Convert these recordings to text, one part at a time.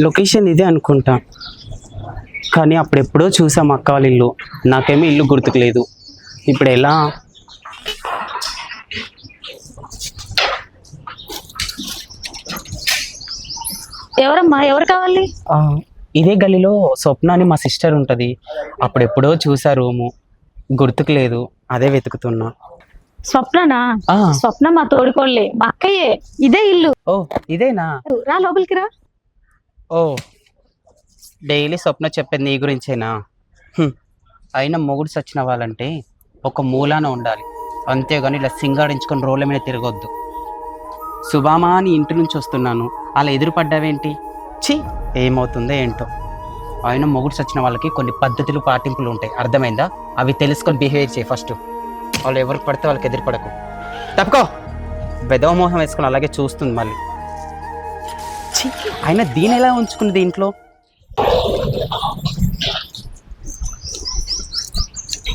Location ఇదే అనుకుంటా. కానీ అప్పుడెప్పుడో చూసాం అక్క వాళ్ళ ఇల్లు. నాకేమో ఇల్లు గుర్తుకు లేదు. ఇప్పుడు ఎలా? ఎవరమ్మా? ఎవరు కావాలి? ఇదే గల్లీలో స్వప్న అని మా సిస్టర్ ఉంటుంది. అప్పుడెప్పుడో చూసా రూము. గుర్తుకు లేదు. అదే వెతుకుతున్నా. స్వప్ననా? స్వప్న మా తోడుకోళ్ళే? మా అక్కయ్యే ఇదే ఇల్లు. ఓ ఇదేనా? రా లోపలికి రా. ఓ డైలీ స్వప్న చెప్పేది నీ గురించేనా. అయినా మొగుడు సచ్చిన వాళ్ళంటే ఒక మూలాన ఉండాలి. అంతేగాని ఇలా సింగాడించుకొని రోడ్ల మీద తిరగొద్దు. సుబామా అని ఇంటి నుంచి వస్తున్నాను. అలా ఎదురుపడ్డావేంటి? ఛీ ఏమవుతుందో ఏంటో. అయినా మొగుడు సచ్చిన వాళ్ళకి కొన్ని పద్ధతులు పాటింపులు ఉంటాయి. అర్థమైందా? అవి తెలుసుకొని బిహేవ్ చేయి ఫస్ట్. వాళ్ళు ఎవరికి పడితే వాళ్ళకి ఎదురుపడకు. తప్పుకో. బెదవమోహం వేసుకొని అలాగే చూస్తుంది మళ్ళీ. ఛీ, అయినా దీని ఎలా ఉంచుకుంది ఇంట్లో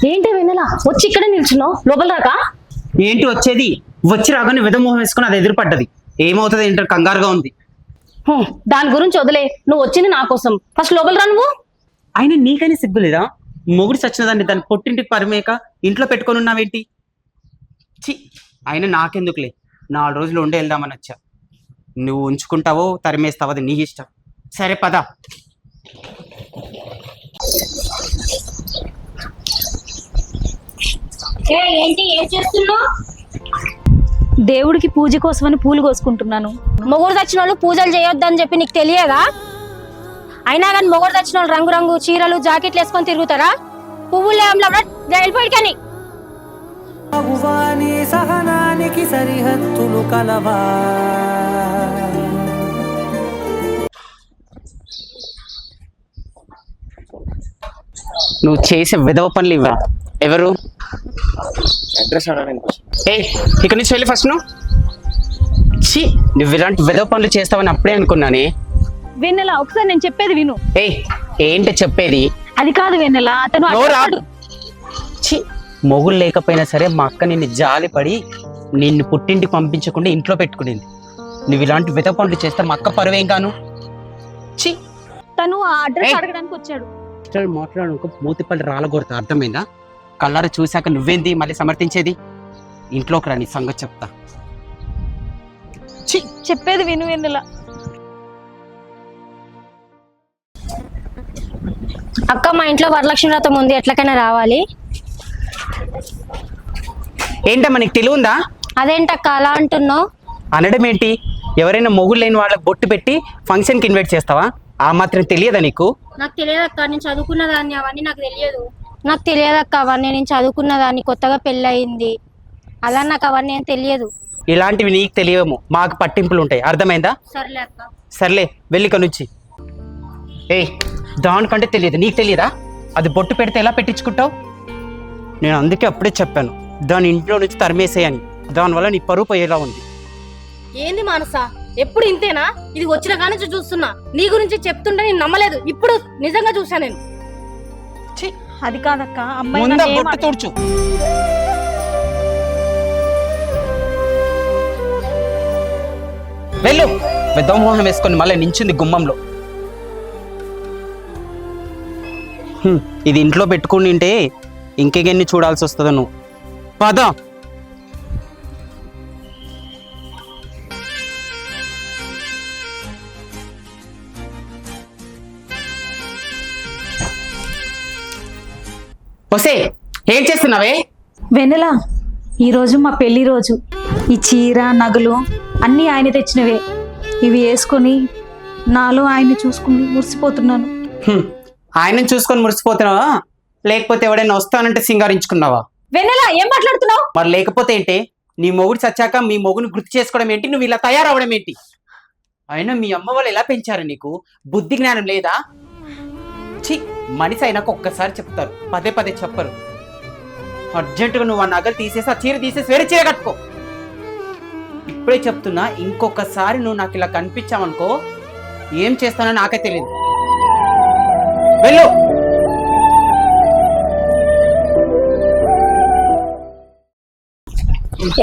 ఏంటి వెన్నెల? వచ్చి ఇక్కడ నిల్చున్నావు? లోపల రాకా? ఏంటి వచ్చేది? వచ్చి రాగానే విధమోహం వేసుకుని అది ఎదురుపడ్డది. ఏమవుతుంది ఏంటో కంగారుగా ఉంది. దాని గురించి వదిలే. నువ్వు వచ్చింది నా కోసం. ఫస్ట్ లోపల రా నువ్వు. అయినా నీకని సిగ్గులేదా మొగుడు చచ్చినదాన్ని దాన్ని పొట్టింటికి పరిమేక ఇంట్లో పెట్టుకొని ఉన్నావేంటి? చి అయినా నాకెందుకులే? నాలుగు రోజులు ఉండి వెళ్దామని వచ్చా. నువ్వు ఉంచుకుంటావో తరిమేస్తావో అది నీ ఇష్టం. సరే పద. ఏంటి? ఏం చేస్తున్నావు? దేవుడికి పూజ కోసమని పూలు కోసుకుంటున్నాను. మొగుడు తెచ్చిన వాళ్ళు పూజలు చేయొద్దని చెప్పి నీకు తెలియదా? అయినా కానీ మొగుడు తెచ్చిన వాళ్ళు రంగు రంగు చీరలు జాకెట్లు వేసుకొని తిరుగుతారా? పువ్వులు వెళ్ళిపోయి సహనానికి సరిహద్దులు కలవా? నువ్వు చేసే విధవ పనులు ఇవ్వా. ఎవరు? అడ్రస్ ఏ ఇక్కడ నుంచి వెళ్ళి ఫస్ట్ నువ్వు? ఛీ నువ్వు ఇలాంటి విధవ పనులు చేస్తావని అప్పుడే అనుకున్నానే. వెన్నెల ఒకసారి నేను చెప్పేది విను. ఏయ్ ఏంటి చెప్పేది? అది కాదు వెన్నెల అతను నోరా? అడ్డపడు. ఛీ మొగుడు లేకపోయినా సరే మా అక్క నిన్ను జాలిపడి నిన్ను పుట్టింటికి పంపించకుండా ఇంట్లో పెట్టుకునింది. నువ్వు ఇలాంటి విధ పనులు చేస్తే మా అక్క పరువేం గాను? ఛీ. తను ఆ అడ్రస్ ఏయ్. అడగడానికి వచ్చాడు. ఇష్టం మాట్లాడనుకో మూతిపల్లి రాలగొడతా అర్థమైందా? కళ్ళారు చూశాక నువ్వేంది మళ్ళీ సమర్థించేది? ఇంట్లోకి రా నీ సంగతి చెప్తా. ఛీ. చెప్పేది విను వెన్నెల. అక్క మా ఇంట్లో వరలక్ష్మి వ్రతం ఉంది ఎట్లకైనా రావాలి. ఏంటమ్మా నీకు తెలివి ఉందా అదేంటక్క అలా అంటున్నావు? అనడం ఏంటి? ఎవరైనా మొగుడు లేని వాళ్ళకి బొట్టు పెట్టి ఫంక్షన్కి ఇన్వైట్ చేస్తావా? ఆ మాత్రం తెలియదా నీకు? నాకు తెలియదక్క నేను చదువుకున్న దాన్ని అవన్నీ నాకు తెలియదు. నాకు తెలియదక్క అవన్నీ నేను చదువుకున్న దాన్ని కొత్తగా పెళ్ళయింది. అలా నాకు అవన్నీ ఏం తెలియదు. ఇలాంటివి నీకు తెలియము మాకు పట్టింపులు ఉంటాయి. అర్థమైందా? సర్లే అక్క. సర్లే వెళ్ళి నుంచి ఏయ్ దానికంటే తెలియదు. నీకు తెలియదా? అది బొట్టు పెడితే ఎలా పెట్టించుకుంటావు? నేను అందుకే అప్పుడే చెప్పాను దాని ఇంట్లో నుంచి తరిమేసేయని. దానివల్ల నీ పరువు పోయేలా ఉంది. ఏంది మానస? ఎప్పుడు ఇంతేనా? ఇది వచ్చిన కాని నుంచి చూస్తున్నా. నీ గురించి చెప్తుంటే నేను నమ్మలేదు. ఇప్పుడు నిజంగా చూసా నేను. ఛీ, అది కాదక్క. అమ్మాయి ముందా బొట్టు తుడుచు. వెళ్ళు. వేసుకొని మళ్ళీ నించుంది గుమ్మంలో. ఇది ఇంట్లో పెట్టుకుని ఉంటే ఇంకెన్ని చూడాల్సి వస్తుందో నువ్వు. పద. వసే ఏం చేస్తున్నావే? వెన్నెల ఈ రోజు మా పెళ్ళి రోజు. ఈ చీర నగలు అన్నీ ఆయన తెచ్చినవే. ఇవి వేసుకొని నాలో ఆయన్ని చూసుకుని మురిసిపోతున్నాను. హ్మ్, ఆయనను చూసుకొని మురిసిపోతున్నావా? లేకపోతే ఎవడైనా వస్తానంటే సింగారించుకున్నావా? వెన్నెల ఏం మాట్లాడుతున్నావు? మరి లేకపోతే ఏంటి? నీ మొగుడు చచ్చాక మీ మొగుని గుర్తు చేసుకోవడం ఏంటి? నువ్వు ఇలా తయారవడం ఏంటి? అయినా మీ అమ్మ వాళ్ళు ఎలా పెంచారు నీకు? బుద్ధి జ్ఞానం లేదా? ఛీ మనిషి అయినాక ఒక్కసారి చెప్తారు. పదే పదే చెప్పరు. అర్జెంటుగా నువ్వు ఆ నగలు తీసేసి ఆ చీర తీసేసి వేరే చీర కట్టుకో. ఇప్పుడే చెప్తున్నా ఇంకొకసారి నువ్వు నాకు ఇలా కనిపించావనుకో ఏం చేస్తానో నాకే తెలియదు వెళ్ళు.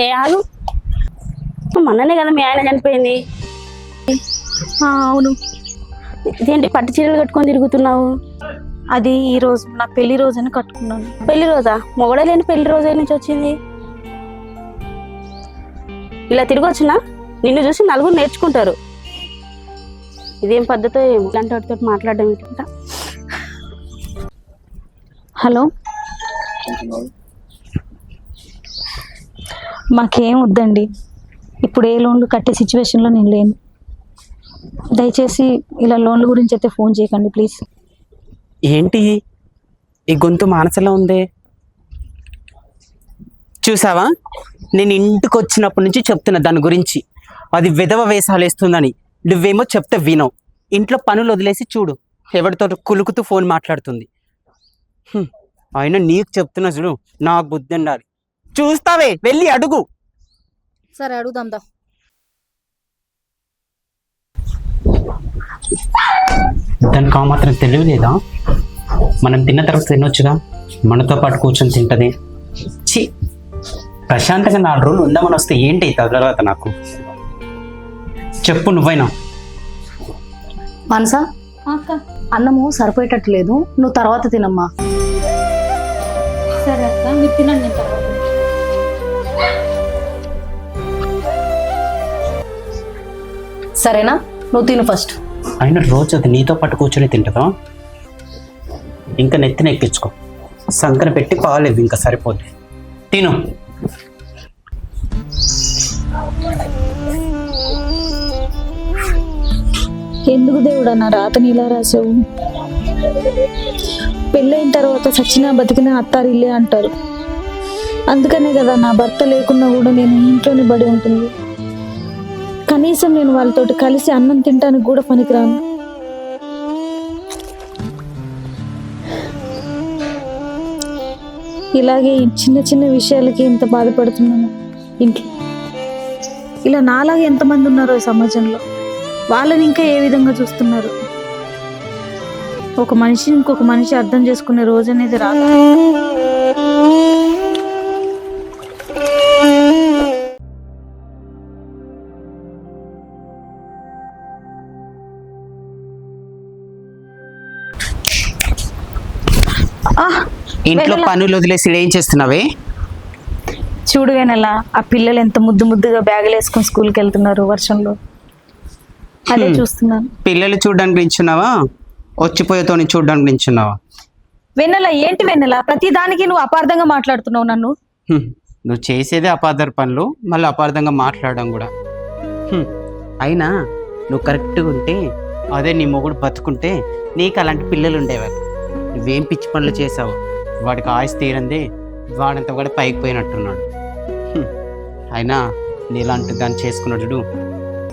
ఏ ఆగు. మొన్ననే కదా మీ ఆయన చనిపోయింది. ఆ, అవును. ఇదేంటి పట్టు చీరలు కట్టుకొని తిరుగుతున్నావు? అది ఈ రోజు నా పెళ్ళి రోజుని కట్టుకున్నాను. పెళ్ళి రోజా? మొగడే లేని పెళ్ళి రోజు నుంచి వచ్చింది? ఇలా తిరిగి వచ్చినా నిన్ను చూసి నలుగురు నేర్చుకుంటారు. ఇదేం పద్ధతో ఏమో ఇలాంటి వాటితో మాట్లాడడం ఏంటంట హలో. మాకేం వద్దండి. ఇప్పుడు ఏ లోన్లు కట్టే సిచ్యువేషన్లో నేను లేను. దయచేసి ఇలా లోన్ల గురించి అయితే ఫోన్ చేయకండి ప్లీజ్. ఏంటి? ఈ గొంతు మానసలో ఉంది? చూసావా? నేను ఇంటికి వచ్చినప్పటి నుంచి చెప్తున్నా దాని గురించి. అది విధవ వేషాలు వేస్తుందని నువ్వేమో చెప్తే వినవు. ఇంట్లో పనులు వదిలేసి చూడు. ఎవరితో కులుకుతూ ఫోన్ మాట్లాడుతుంది. అయినా నీకు చెప్తున్నా చూడు నాకు బుద్ధి ఉండాలి. చూస్తావే వెళ్ళి అడుగు. సరే అడుగుదాం దా. దానికి ఆ మాత్రం తెలివి లేదా? మనం తిన్న తర్వాత తినొచ్చుగా? మనతో పాటు కూర్చొని తింటది. చి ప్రశాంతంగా నాలుగు రోజులు ఉందామని వస్తే ఏంటి తర్వాత నాకు? చెప్పు నువ్వైనా. మనసా? అన్నము సరిపోయేటట్టు లేదు. నువ్వు తర్వాత తినమ్మా. అక్క మీరు తినండి నేను తర్వాత సరేనా? నువ్వు తిను ఫస్ట్. అయినా రోజు అది నీతో పాటు కూర్చొని తింటదా ఇంకా నెత్తిన ఎక్కించుకో సంకన పెట్టి పాలేదు ఇంకా సరిపోద్ది. తిను. ఎందుకు దేవుడా నా రాతని ఇలా రాసావు? పెళ్ళైన తర్వాత సచ్చినా బతికిన అత్తారిల్లే అంటారు. అందుకనే కదా నా భర్త లేకున్నా కూడా నేను ఇంట్లోనే బడి ఉంటుంది. కనీసం నేను వాళ్ళతోటి కలిసి అన్నం తినడానికి కూడా పనికిరాను. ఇలాగే ఈ చిన్న చిన్న విషయాలకి ఇంత బాధపడుతున్నాను ఇంట్లో. ఇలా నాలాగే ఎంతమంది ఉన్నారో సమాజంలో. వాళ్ళని ఇంకా ఏ విధంగా చూస్తున్నారు? ఒక మనిషిని ఇంకొక మనిషి అర్థం చేసుకునే రోజు అనేది రాదు. ఇంట్లో. పనులు వదిలేసి ఏం చేస్తున్నావే? చూడు వెనలా ఆ పిల్లలు ఎంత ముద్దు ముద్దుగా బ్యాగులు వేసుకొని స్కూల్కి వెళ్తున్నారు వర్షంలో. అదే. చూస్తున్నాను. పిల్లలు చూడడానికి నించున్నావా వచ్చిపోయేతోని చూడడానికి నించున్నావా వెన్నెల ఏంటి వెన్నెల? ప్రతి దానికి నువ్వు అపార్థంగా మాట్లాడుతున్నావు నన్ను. నువ్వు చేసేదే అపార్థ పనులు మళ్ళీ అపార్థంగా మాట్లాడడం కూడా. హ్మ్. అయినా నువ్వు కరెక్ట్గా ఉంటే అదే నీ మొగుడు బతుకుంటే నీకు అలాంటి పిల్లలు ఉండేవారు నువ్వేం పిచ్చి పనులు చేసావు? వాడికి ఆయుస్ తీరంది వాడంతా కూడా పైకి పోయినట్టున్నాడు. హ్మ్. అయినా నీలాంటి దాన్ని చేసుకున్నాడు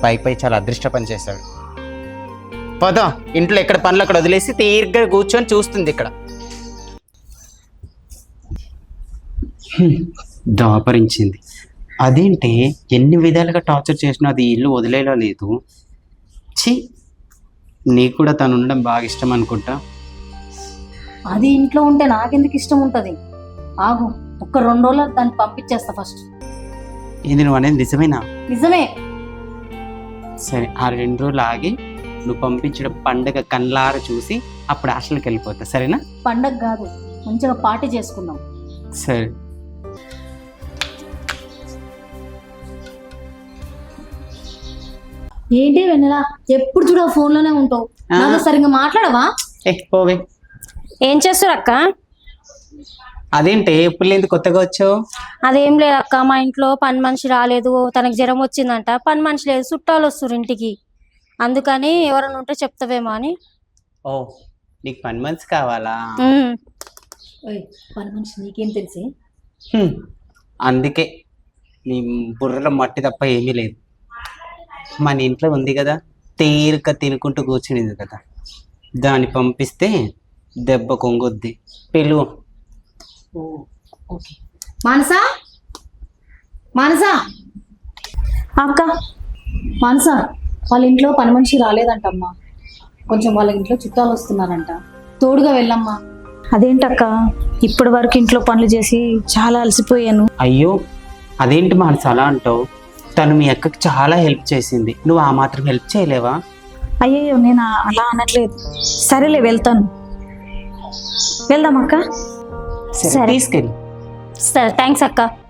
పై పై చాలా అదృష్ట పని చేశాడు. పద ఇంట్లో ఎక్కడ పనులు అక్కడ వదిలేసి తీరిగ్గా కూర్చొని చూస్తుంది ఇక్కడ. దాపరించింది. అదేంటి ఎన్ని విధాలుగా టార్చర్ చేసినా అది ఇల్లు వదిలేలా లేదు. ఛీ నీకు కూడా తను ఉండడం బాగా ఇష్టం అనుకుంటా? అది ఇంట్లో ఉంటే నాకెందుకు ఇష్టం ఉంటది? ఆగు ఒక్క రెండు రోజులు దాన్ని పంపించేస్తా ఫస్ట్. ఇది నువ్వు అనేది నిజమేనా? నిజమే. సరే ఆ రెండు రోజులు ఆగి నువ్వు పంపించిన పండగ కళ్ళార చూసి అప్పుడు హాస్టల్కి వెళ్ళిపోతా సరేనా? పండగ కాదు మంచిగా పార్టీ చేసుకుందాం. సరే. ఏంటి వెన్నెలా? ఎప్పుడు చూడ ఫోన్లోనే ఉంటావు. నాతో సరిగ్గా మాట్లాడవా? ఏ పోవే. ఏం చేస్తారు అక్క? అదేంటి ఎప్పుడు లేదు కొత్తగా వచ్చావు? అదేం లేదు అక్క మా ఇంట్లో పని మనిషి రాలేదు తనకి జ్వరం వచ్చిందంట. పని మనిషి లేదు చుట్టాలు వస్తారు ఇంటికి. అందుకని ఎవరైనా ఉంటే చెప్తావేమో అని. ఓ నీకు పని మంచి కావాలా? ఉమ్. పని మనిషి నీకేం తెలిసి? హ్మ్. అందుకే నీ బుర్రలో మట్టి తప్ప ఏమీ లేదు. మన ఇంట్లో ఉంది కదా తీరిక తినుకుంటూ కూర్చునింది కదా. దాన్ని పంపిస్తే దెబ్బ కొంగొద్ది. పిలువు ఓకే. మానసా? మానసా? అక్క. మానసా? వాళ్ళ ఇంట్లో పని మనిషి రాలేదంటమ్మా. కొంచెం వాళ్ళ ఇంట్లో చుట్టాలు వస్తున్నారంట. తోడుగా వెళ్ళమ్మా. అదేంటక్క? ఇప్పటి వరకు ఇంట్లో పనులు చేసి చాలా అలసిపోయాను. అయ్యో అదేంటి మనసు అలా అంటావు? తను మీ అక్కకి చాలా హెల్ప్ చేసింది. నువ్వు ఆ మాత్రం హెల్ప్ చేయలేవా? అయ్యయ్యో నేను అలా అనట్లేదు. సరేలే వెళ్తాను. వెళ్దాం అక్క సరే సరే. తీసుకెళ్ళి. సరే థ్యాంక్స్ అక్క.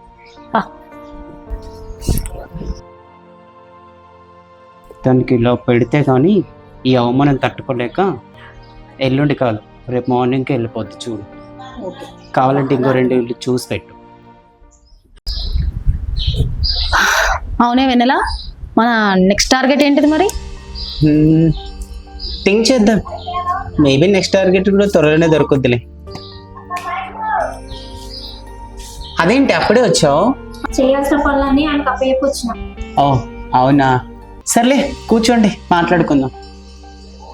తనకి ఇలా పెడితే కానీ ఈ అవమానం తట్టుకోలేక ఎల్లుండి కాదు రేపు మార్నింగ్కి వెళ్ళిపోద్ది చూడు. కావాలంటే ఇంకో రెండు ఇల్లు చూసి పెట్టు. అవునే వెన్నెల మన నెక్స్ట్ టార్గెట్ ఏంటిది మరి? థింక్ చేద్దాం. మేబీ నెక్స్ట్ టార్గెట్ కూడా త్వరలోనే దొరుకుద్దిలే. అదేంటి అప్పుడే వచ్చావు? చేయాల్సిన పనులన్నీ ఆయనకు అప్పయ్యకు వచ్చిన ఓ అవునా? సర్లే కూర్చోండి మాట్లాడుకుందాం.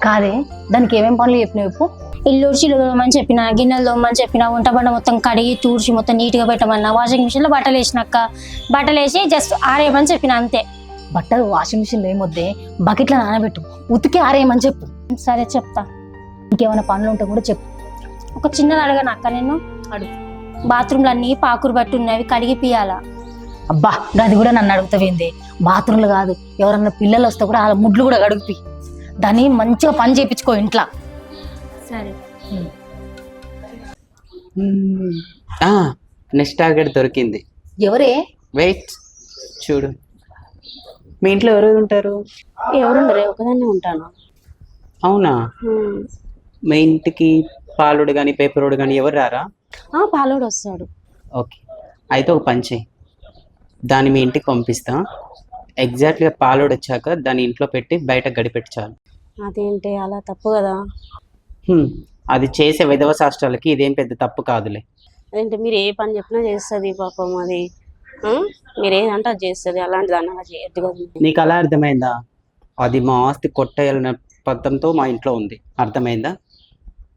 కాదే దానికి ఏమేం పనులు చెప్పినావు చెప్పు ఇల్లు ఊడ్చి ఇల్లు తోమని చెప్పిన గిన్నెలు తోమని చెప్పిన వంట బండ మొత్తం కడిగి తూడ్చి మొత్తం నీట్గా పెట్టమన్నా వాషింగ్ మిషన్లో బట్టలు వేసినాక బట్టలు వేసి జస్ట్ ఆరేయమని చెప్పిన అంతే. బట్టలు వాషింగ్ మిషన్ ఏమొద్దే? బకెట్లో నానబెట్టు ఉతికి ఆరేయమని చెప్పు. సరే చెప్తా. ఇంకేమైనా పనులు ఉంటే కూడా చెప్పు. ఒక చిన్నది అడగను అక్క నేను అడుగు. బాత్రూమ్లు అన్నీ పాకురు బట్టి ఉన్నవి కడిగి పియాలా అబ్బా అది కూడా నన్ను అడుగుతావేంది? బాత్రూమ్లు కాదు. ఎవరన్నా పిల్లలు వస్తే కూడా వాళ్ళ ముడ్లు కూడా గడుగుపి దాన్ని మంచిగా పని చేయించుకో ఇంట్లో. సరే. నెక్స్ట్ టార్గెట్ దొరికింది. ఎవరే? వెయిట్. చూడు. మీ ఇంట్లో ఎవరెవరు ఉంటారు? ఎవరుండరే? ఒకదాన్నే ఉంటాను. అవునా. మీ ఇంటికి పాలుడు కానీ పేపరోడు కానీ ఎవరు రారా? ఆ పాలోడు వస్తాడు. ఓకే. అయితే ఒక పని చేయి. దాన్ని మీ ఇంటికి పంపిస్తా. ఎగ్జాక్ట్గా పాలోడు వచ్చాక దాన్ని ఇంట్లో పెట్టి బయట గడిపెట్టి చాలు అదేంటి? అలా తప్పు కదా? అది చేసే విధవ శాస్త్రాలకి ఇదేం పెద్ద తప్పు కాదులే. అదేంటి మీరు ఏ పని చెప్పినా చేస్తుంది పాపం అది. ఆ? మీరు ఏదంటే అది చేస్తుంది. అలాంటి దాన్ని అలా చేయొద్దు కదా నీకు అలా అర్థమైందా? అది మా ఆస్తి కొట్టేయాలన్న పద్ధంతో మా ఇంట్లో ఉంది. అర్థమైందా?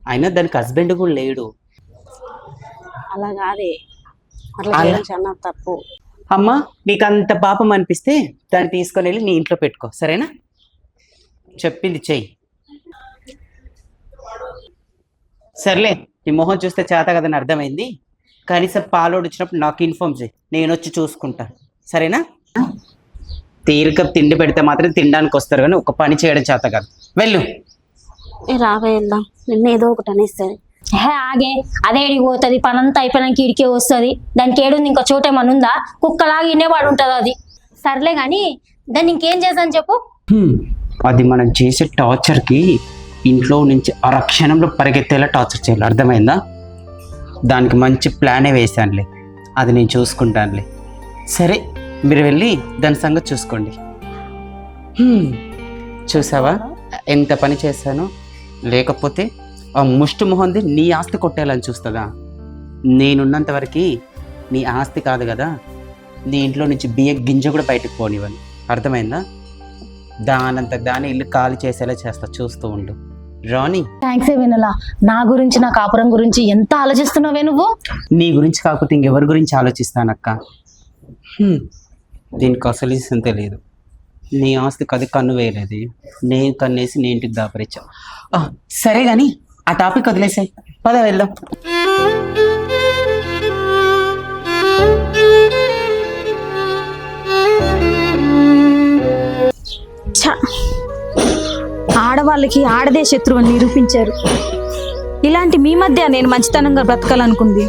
అయినా దానికి హస్బెండ్ కూడా లేడు. అలా కాదే. అట్లా చాలా తప్పు. అమ్మా నీకు అంత పాపం అనిపిస్తే దాన్ని తీసుకొని వెళ్ళి నీ ఇంట్లో పెట్టుకో సరేనా? చెప్పింది చెయ్యి. సర్లే నీ మొహం చూస్తే చేత కదని అర్థమైంది. కనీసం పాలోడు వచ్చినప్పుడు నాకు ఇన్ఫార్మ్ చేయి నేను వచ్చి చూసుకుంటాను సరేనా? తీరిక తిండి పెడితే మాత్రం తినడానికి వస్తారు కానీ ఒక పని చేయడం చేత కాదు. వెళ్ళు. రావేద్దాం నిన్న ఏదో ఒకటి అనేస్తుంది హే ఆగే అదే ఏడికి పోతుంది పనంతా అయిపోయినాక ఇడికే వస్తుంది. దానికి ఏడుంది ఇంకా చోట ఏమన్నా ఉందా? కుక్కలాగా వినేవాడు ఉంటుంది అది. సర్లే కానీ దాన్ని ఇంకేం చేద్దాం చెప్పు? అది మనం చేసే టార్చర్కి ఇంట్లో నుంచి ఆ క్షణంలో పరిగెత్తేలా టార్చర్ చేయాలి. అర్థమైందా? దానికి మంచి ప్లానే వేశానులే. అది నేను చూసుకుంటానులే. సరే మీరు వెళ్ళి దాని సంగతి చూసుకోండి. చూసావా? ఎంత పని చేశాను. లేకపోతే ఆ ముష్టి మొహంది నీ ఆస్తి కొట్టేయాలని చూస్తుందా? నేనున్నంత వరకు నీ ఆస్తి కాదు కదా నీ ఇంట్లో నుంచి బియ్య గింజ కూడా బయటకు పోనివ్వను. అర్థమైందా? దానంత దాని ఇల్లు ఖాళీ చేసేలా చేస్తా చూస్తూ ఉండు. రాణి. థ్యాంక్స్ ఏ వినలా. నా గురించి నా కాపురం గురించి ఎంత ఆలోచిస్తున్నావే నువ్వు? నీ గురించి కాకపోతే ఇంకెవరి గురించి ఆలోచిస్తానక్క? హ్మ్. దీనికి అసలు ఇష్టం తెలియదు. నీ ఆస్తికి అది కన్ను వేయలేదు. నేను కన్నేసి నీ ఇంటికి దాపరిచ్చా. సరే కానీ ఆ టాపిక్ వదిలేసాయి. పద వెళ్దాం. ఆడవాళ్ళకి ఆడదే శత్రువు అని నిరూపించారు. ఇలాంటి మీ మధ్య నేను మంచితనంగా బ్రతకాలనుకుంది.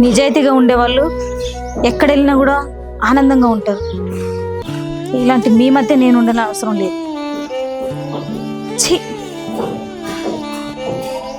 నిజాయితీగా ఉండేవాళ్ళు ఎక్కడెళ్ళినా కూడా ఆనందంగా ఉంటారు. ఇలాంటి మీ మధ్య నేను ఉండని అవసరం లేదు. ఛీ